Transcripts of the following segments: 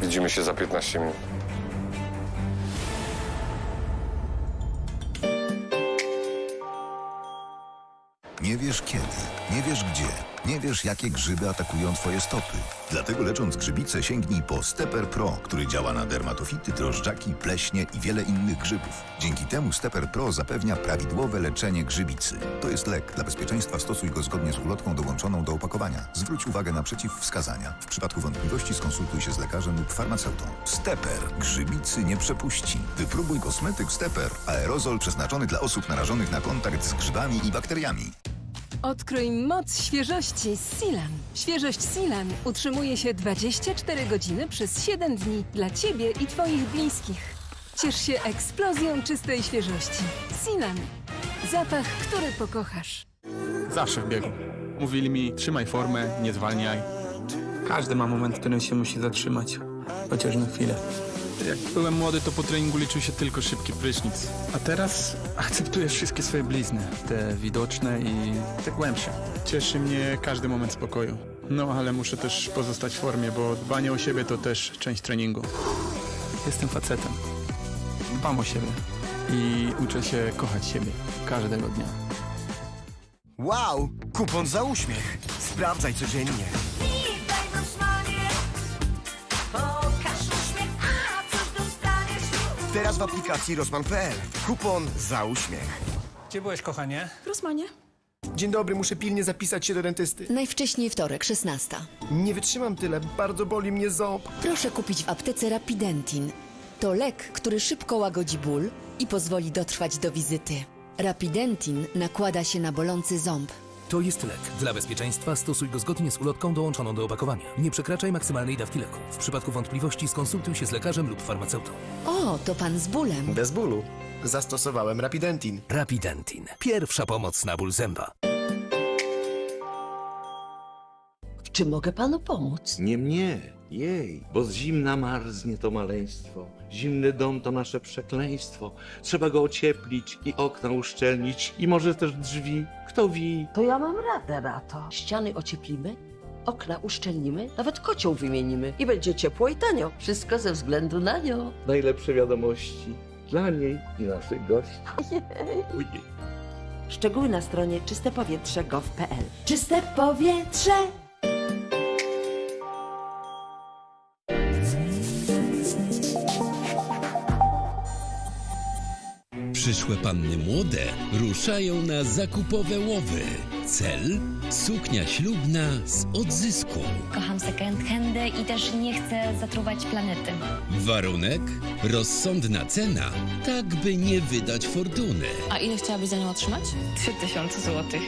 Widzimy się za 15 minut. Nie wiesz kiedy, nie wiesz gdzie, nie wiesz jakie grzyby atakują twoje stopy. Dlatego lecząc grzybice sięgnij po Stepper Pro, który działa na dermatofity, drożdżaki, pleśnie i wiele innych grzybów. Dzięki temu Stepper Pro zapewnia prawidłowe leczenie grzybicy. To jest lek. Dla bezpieczeństwa stosuj go zgodnie z ulotką dołączoną do opakowania. Zwróć uwagę na przeciwwskazania. W przypadku wątpliwości skonsultuj się z lekarzem lub farmaceutą. Stepper. Grzybicy nie przepuści. Wypróbuj kosmetyk Stepper. Aerozol przeznaczony dla osób narażonych na kontakt z grzybami i bakteriami. Odkryj moc świeżości z Silan. Świeżość Silan utrzymuje się 24 godziny przez 7 dni dla Ciebie i Twoich bliskich. Ciesz się eksplozją czystej świeżości. Silan. Zapach, który pokochasz. Zawsze w biegu. Mówili mi, trzymaj formę, nie zwalniaj. Każdy ma moment, w którym się musi zatrzymać. Chociaż na chwilę. Jak byłem młody, to po treningu liczył się tylko szybki prysznic. A teraz akceptuję wszystkie swoje blizny. Te widoczne i te głębsze. Cieszy mnie każdy moment spokoju. No, ale muszę też pozostać w formie, bo dbanie o siebie to też część treningu. Jestem facetem. Dbam o siebie. I uczę się kochać siebie każdego dnia. Wow! Kupon za uśmiech. Sprawdzaj codziennie. Teraz w aplikacji Rosman.pl. Kupon za uśmiech. Gdzie byłeś, kochanie? W Rosmanie. Dzień dobry, muszę pilnie zapisać się do dentysty. Najwcześniej wtorek, 16. Nie wytrzymam tyle, bardzo boli mnie ząb. Proszę kupić w aptece Rapidentin. To lek, który szybko łagodzi ból i pozwoli dotrwać do wizyty. Rapidentin nakłada się na bolący ząb. To jest lek. Dla bezpieczeństwa stosuj go zgodnie z ulotką dołączoną do opakowania. Nie przekraczaj maksymalnej dawki leku. W przypadku wątpliwości skonsultuj się z lekarzem lub farmaceutą. O, to pan z bólem. Bez bólu. Zastosowałem Rapidentin. Rapidentin. Pierwsza pomoc na ból zęba. Czy mogę panu pomóc? Nie mnie, jej, bo z zimna marznie to maleństwo. Zimny dom to nasze przekleństwo. Trzeba go ocieplić i okna uszczelnić i może też drzwi. Kto wie? To ja mam radę na to. Ściany ocieplimy, okna uszczelnimy, nawet kocioł wymienimy i będzie ciepło i tanio. Wszystko ze względu na nią. Najlepsze wiadomości dla niej i naszych gości. Ojej. Szczegóły na stronie czystepowietrze.gov.pl Czyste powietrze! Przyszłe panny młode ruszają na zakupowe łowy. Cel? Suknia ślubna z odzysku. Kocham second handy i też nie chcę zatruwać planety. Warunek? Rozsądna cena, tak by nie wydać fortuny. A ile chciałabyś za nią otrzymać? 3000 złotych.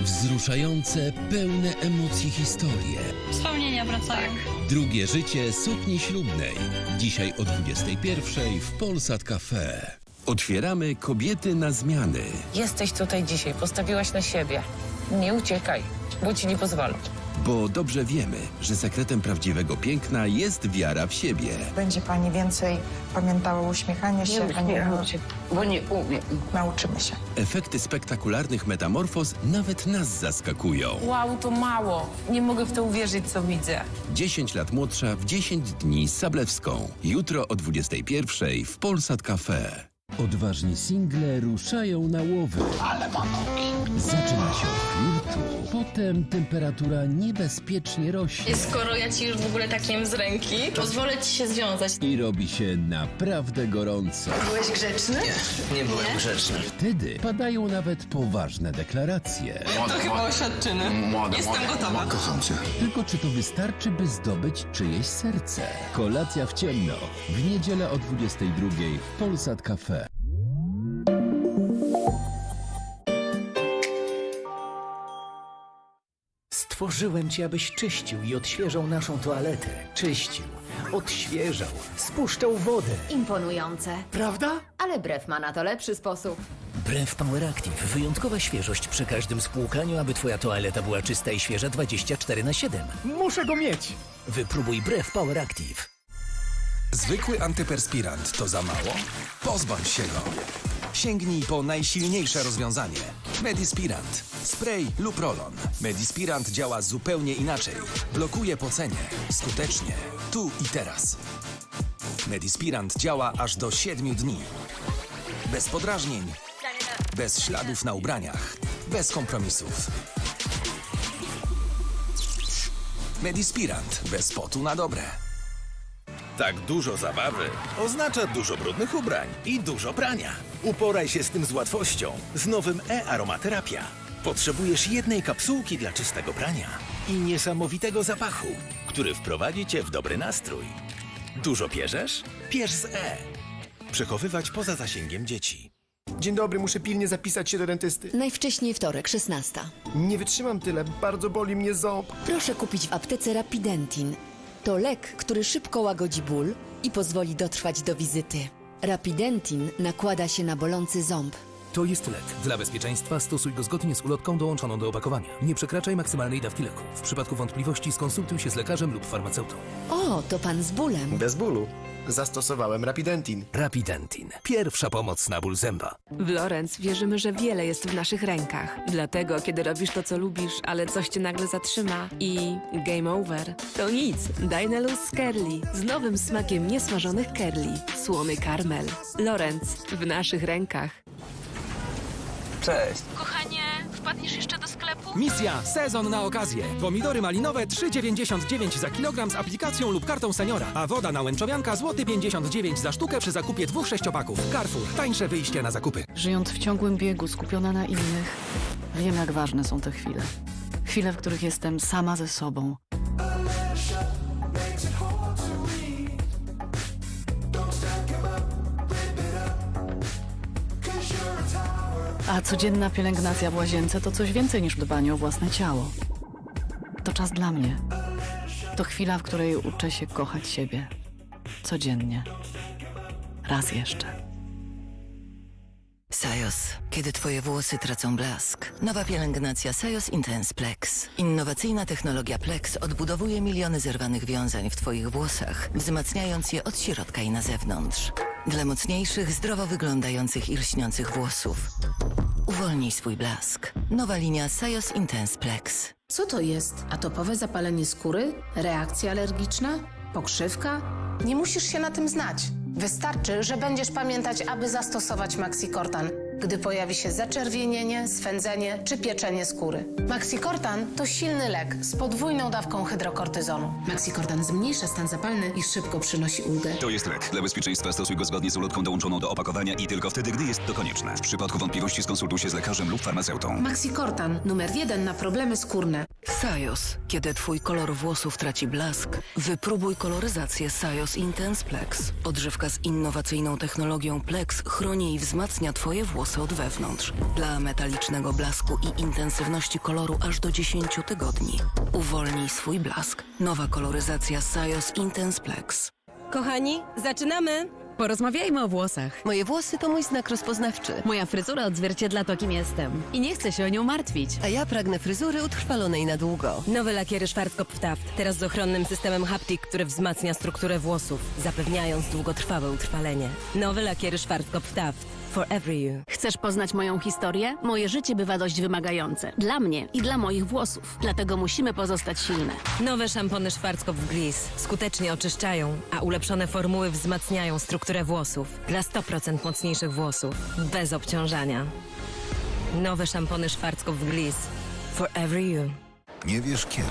Wzruszające, pełne emocji historie. Wspomnienia wracają. Drugie życie sukni ślubnej. Dzisiaj o 21 w Polsat Cafe. Otwieramy kobiety na zmiany. Jesteś tutaj dzisiaj, postawiłaś na siebie. Nie uciekaj, bo ci nie pozwolę. Bo dobrze wiemy, że sekretem prawdziwego piękna jest wiara w siebie. Będzie pani więcej pamiętała uśmiechanie się, a nie bo nie umiem. nauczymy się. Efekty spektakularnych metamorfoz nawet nas zaskakują. Wow, to mało. Nie mogę w to uwierzyć, co widzę. 10 lat młodsza w 10 dni z Sablewską. Jutro o 21 w Polsat Cafe. Odważni single ruszają na łowy. Ale ma nogi. Zaczyna się od flirtu, potem temperatura niebezpiecznie rośnie. Skoro ja ci już w ogóle takiem z ręki, pozwolę ci się związać. I robi się naprawdę gorąco. Byłeś grzeczny? Nie byłem grzeczny. Wtedy padają nawet poważne deklaracje. To chyba oświadczyny. Jestem gotowa. Tylko czy to wystarczy, by zdobyć czyjeś serce? Kolacja w ciemno. W niedzielę o 22 w Polsat Cafe. Stworzyłem cię, abyś czyścił i odświeżał naszą toaletę. Czyścił, odświeżał, spuszczał wodę. Imponujące. Prawda? Ale brew ma na to lepszy sposób. Brew Power Active. Wyjątkowa świeżość przy każdym spłukaniu, aby twoja toaleta była czysta i świeża 24 na 7. Muszę go mieć! Wypróbuj Brew Power Active. Zwykły antyperspirant to za mało? Pozbądź się go. Sięgnij po najsilniejsze rozwiązanie. Medispirant. Spray lub rolon. Medispirant działa zupełnie inaczej. Blokuje pocenie. Skutecznie. Tu i teraz. Medispirant działa aż do 7 dni. Bez podrażnień. Bez śladów na ubraniach. Bez kompromisów. Medispirant. Bez potu na dobre. Tak dużo zabawy oznacza dużo brudnych ubrań i dużo prania. Uporaj się z tym z łatwością z nowym e-aromaterapia. Potrzebujesz jednej kapsułki dla czystego prania i niesamowitego zapachu, który wprowadzi cię w dobry nastrój. Dużo pierzesz? Pierz z E. Przechowywać poza zasięgiem dzieci. Dzień dobry, muszę pilnie zapisać się do dentysty. Najwcześniej wtorek, 16. Nie wytrzymam tyle, bardzo boli mnie ząb. Proszę kupić w aptece Rapidentin. To lek, który szybko łagodzi ból i pozwoli dotrwać do wizyty. Rapidentin nakłada się na bolący ząb. To jest lek. Dla bezpieczeństwa stosuj go zgodnie z ulotką dołączoną do opakowania. Nie przekraczaj maksymalnej dawki leku. W przypadku wątpliwości skonsultuj się z lekarzem lub farmaceutą. O, to pan z bólem. Bez bólu. Zastosowałem Rapidentin. Rapidentin. Pierwsza pomoc na ból zęba. W Lorenz wierzymy, że wiele jest w naszych rękach. Dlatego, kiedy robisz to, co lubisz, ale coś cię nagle zatrzyma i game over, to nic. Daj na luz z curly z nowym smakiem niesmażonych curly. Słony karmel. Lorenz w naszych rękach. Cześć. Kochanie, wpadniesz jeszcze do? Misja sezon na okazję. Pomidory malinowe 3,99 za kilogram z aplikacją lub kartą seniora, a woda na łęczowianka złoty 59 za sztukę przy zakupie dwóch sześciopaków. Carrefour. Tańsze wyjście na zakupy. Żyjąc w ciągłym biegu, skupiona na innych, wiem, jak ważne są te chwile. Chwile, w których jestem sama ze sobą. A codzienna pielęgnacja w łazience to coś więcej niż dbanie o własne ciało. To czas dla mnie. To chwila, w której uczę się kochać siebie. Codziennie. Raz jeszcze. Sajos. Kiedy twoje włosy tracą blask. Nowa pielęgnacja Sajos Intense Plex. Innowacyjna technologia Plex odbudowuje miliony zerwanych wiązań w twoich włosach, wzmacniając je od środka i na zewnątrz. Dla mocniejszych, zdrowo wyglądających i lśniących włosów. Uwolnij swój blask. Nowa linia Sajos Intense Plex. Co to jest? Atopowe zapalenie skóry? Reakcja alergiczna? Pokrzywka? Nie musisz się na tym znać. Wystarczy, że będziesz pamiętać, aby zastosować Maxicortan, gdy pojawi się zaczerwienienie, swędzenie czy pieczenie skóry. Maxicortan to silny lek z podwójną dawką hydrokortyzonu. Maxicordan zmniejsza stan zapalny i szybko przynosi ulgę. To jest lek. Dla bezpieczeństwa stosuj go zgodnie z ulotką dołączoną do opakowania i tylko wtedy, gdy jest to konieczne. W przypadku wątpliwości skonsultuj się z lekarzem lub farmaceutą. Maxicortan, numer jeden na problemy skórne. Sajos. Kiedy twój kolor włosów traci blask, wypróbuj koloryzację Sajos Intense Plex. Odżywka z innowacyjną technologią Plex chroni i wzmacnia twoje włosy od wewnątrz. Dla metalicznego blasku i intensywności koloru aż do 10 tygodni. Uwolnij swój blask. Nowa koloryzacja Sajos Intense Plex. Kochani, zaczynamy! Porozmawiajmy o włosach. Moje włosy to mój znak rozpoznawczy. Moja fryzura odzwierciedla to, kim jestem. I nie chcę się o nią martwić. A ja pragnę fryzury utrwalonej na długo. Nowe lakiery Schwarzkopf Taft. Teraz z ochronnym systemem Haptik, który wzmacnia strukturę włosów, zapewniając długotrwałe utrwalenie. Nowe lakiery Schwarzkopf Taft. For every you. Chcesz poznać moją historię? Moje życie bywa dość wymagające. Dla mnie i dla moich włosów. Dlatego musimy pozostać silne. Nowe szampony Schwarzkopf Gliss skutecznie oczyszczają, a ulepszone formuły wzmacniają strukturę włosów dla 100% mocniejszych włosów, bez obciążania. Nowe szampony Schwarzkopf Gliss. For every you. Nie wiesz kiedy,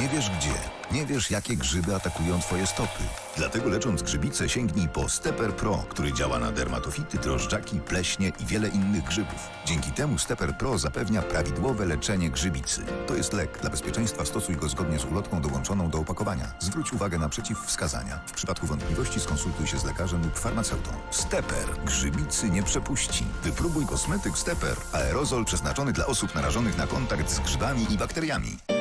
nie wiesz gdzie, nie wiesz jakie grzyby atakują twoje stopy. Dlatego lecząc grzybice sięgnij po Stepper Pro, który działa na dermatofity, drożdżaki, pleśnie i wiele innych grzybów. Dzięki temu Stepper Pro zapewnia prawidłowe leczenie grzybicy. To jest lek. Dla bezpieczeństwa stosuj go zgodnie z ulotką dołączoną do opakowania. Zwróć uwagę na przeciwwskazania. W przypadku wątpliwości skonsultuj się z lekarzem lub farmaceutą. Stepper. Grzybicy nie przepuści. Wypróbuj kosmetyk Stepper. Aerozol przeznaczony dla osób narażonych na kontakt z grzybami i bakteriami.